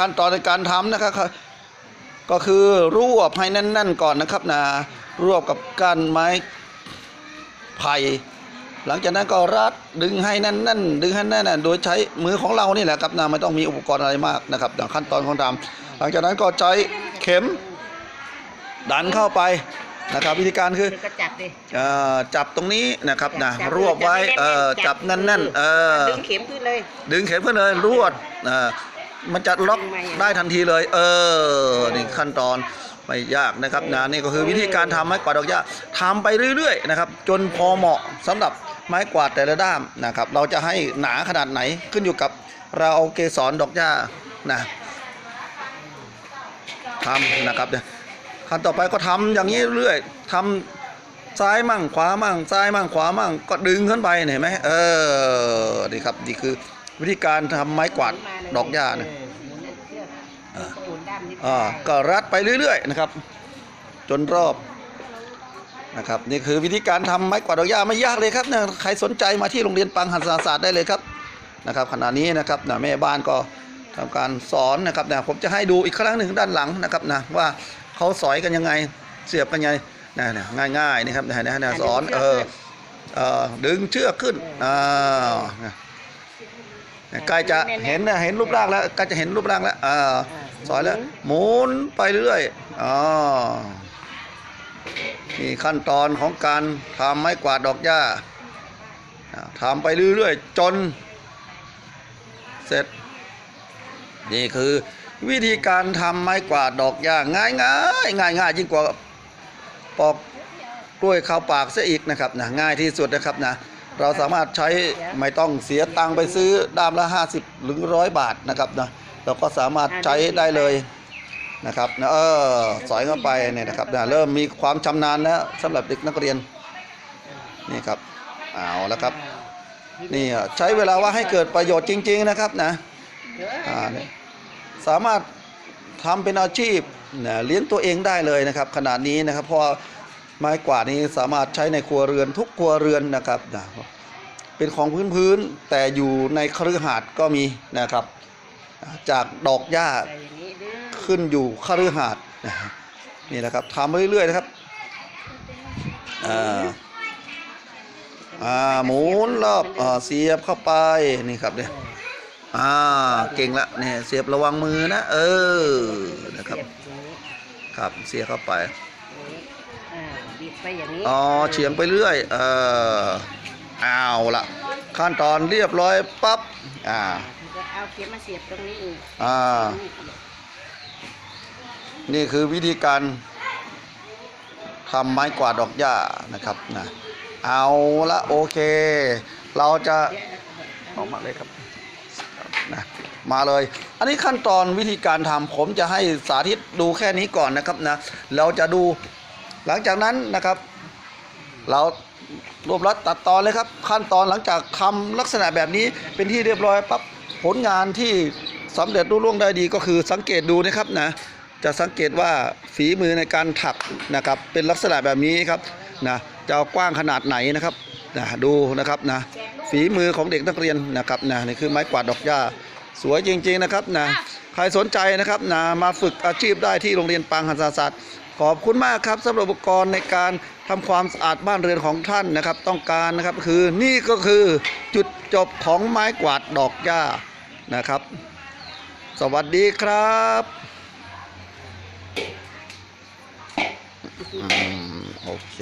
ขั้นตอนในการทำนะครับ ก็คือรวบให้แน่น ๆ ก่อนนะครับนะรวบกับก้านไม้ไผ่หลังจากนั้นก็รัดดึงให้แน่นๆดึงให้แน่นๆโดยใช้มือของเรานี่แหละครับนะไม่ต้องมีอุปกรณ์อะไรมากนะครับอย่างขั้นตอนของทำหลังจากนั้นก็ใช้เข็มดันเข้าไปนะครับวิธีการคือเดี๋ยวก็จับดิเอ่อจับตรงนี้นะครับนะจับรวบไว้จับเอ่อแน่นๆจับแน่นๆเออดึงเข็มขึ้นเลย ดึงเข็มขึ้นเลยรวดอ่า มันจะล็อกได้ทันทีเลย เออนี่ขั้นตอนไม่ยากนะครับนะนี่ก็คือวิธีการทำไม้กวาดดอกหญ้าทำไปเรื่อยๆนะครับ จนพอเหมาะสำหรับไม้กวาดแต่ละด้ามนะครับ เราจะให้หนาขนาดไหนขึ้นอยู่กับเราเอาเกสรดอกหญ้านะทำนะครับเนี่ยขั้นต่อไปก็ทำอย่างนี้เรื่อยทำซ้ายมั่งขวามั่งซ้ายมั่งขวามั่งก็ดึงขึ้นไปเห็นไหมเออนี่ครับนี่คือ วิธีการทำไม้กวาดดอกหญ้านะเออหมุนเชือกเออหมุนด้ามนิดอ่าก็รัดไปเรื่อย ๆ นะครับ จนรอบนะครับ นี่คือวิธีการทำไม้กวาดดอกหญ้าไม่ยากเลยครับนะใครสนใจมาที่โรงเรียนปังหันศาศาสตร์ได้เลยครับนะครับ ขณะนี้นะครับนะแม่บ้านก็ทำการสอนนะครับนะผมจะให้ดูอีกครั้งหนึ่งด้านหลังนะครับนะว่าเขาสอยกันยังไงเสียบกันยังไงนะนะง่ายๆนี่ครับนะนะนะสอนเออเออดึงเชือกขึ้นอ่านะ ใกล้จะเห็นนะเห็นรูปร่างแล้วใกล้จะเห็นรูปร่างแล้วอ่าสอยแล้วหมุนไปเรื่อยอ๋อนี่ขั้นตอนของการทำไม้กวาดดอกหญ้าอ่าทำไปเรื่อยๆจน เสร็จ นี่คือวิธีการทำไม้กวาดดอกหญ้าง่ายง่ายง่ายง่ายๆยิ่งกว่าปอกกล้วยข้าวปากเสียอีกนะครับนะง่ายที่สุดนะครับนะ เราสามารถใช้ไม่ต้องเสียตังค์ไปซื้อด้ามละ 50หรือร้อยบาทนะครับนะเราก็สามารถใช้ได้เลยนะครับนะเออสอยเข้าไปเนี่ยนะครับนะเริ่มมีความชำนาญแล้วสำหรับเด็กนักเรียนนี่ครับเอาแล้วครับนี่อะใช้เวลาว่าให้เกิดประโยชน์จริง ๆนะครับนะเอออ่าเนี่ยสามารถทำเป็นอาชีพนะเลี้ยงตัวเองได้เลยนะครับ ขนาดนี้นะครับเพราะว่าไม้กวาดนี้สามารถใช้ในครัวเรือนทุกครัวเรือนนะครับนะ เป็นของพื้นๆแต่อยู่ในคฤหาสน์ก็มีนะครับอ่าจากดอกหญ้าใส่อย่างนี้ดึงขึ้นอยู่คฤหาสน์นะฮะนี่นะครับทำไปเรื่อยๆนะครับอ่าอ่าหมุนรอบอ่าเสียบเข้าไปนี่ครับเนี่ยอ่าเก่งละเนี่ยเสียบระวังมือนะเออนะครับเสียบอย่างนี้ครับเสียบเข้าไปอย่างนี้อ่าบิดไปอย่างนี้อ๋อเฉียงไปเรื่อยเออ เอาละขั้นตอนเรียบร้อยปั๊บอ่าจะเอาเข็มมาเสียบตรงนี้อีกอ่า นี่คือวิธีการทำไม้กวาดดอกหญ้านะครับนะเอาละโอเค เราจะออกมาเลยครับนะมาเลย อันนี้ขั้นตอนวิธีการทำผมจะให้สาธิตดูแค่นี้ก่อนนะครับนะ เราจะดูหลังจากนั้นนะครับ เรา รวบรัดตัดตอนเลยครับ ขั้นตอนหลังจากทำลักษณะแบบนี้เป็นที่เรียบร้อยปั๊บผลงานที่สำเร็จรุ่ล่วงได้ดีก็คือสังเกตดูนะครับนะจะสังเกตว่าฝีมือในการถักนะครับเป็นลักษณะแบบนี้ครับนะจะกว้างขนาดไหนนะครับนะดูนะครับนะฝีมือของเด็กนักเรียนนะครับนะนี่คือไม้กวาดดอกหญ้าสวยจริง ๆนะครับนะใครสนใจนะครับนะมาฝึกอาชีพได้ที่โรงเรียนปางหันศาศาสตร์ขอบคุณมากครับสำหรับอุปกรณ์ในการ ทำความสะอาดบ้านเรือนของท่านนะครับ ต้องการนะครับคือนี่ก็คือจุดจบของไม้กวาดดอกหญ้านะครับ สวัสดีครับอโอเค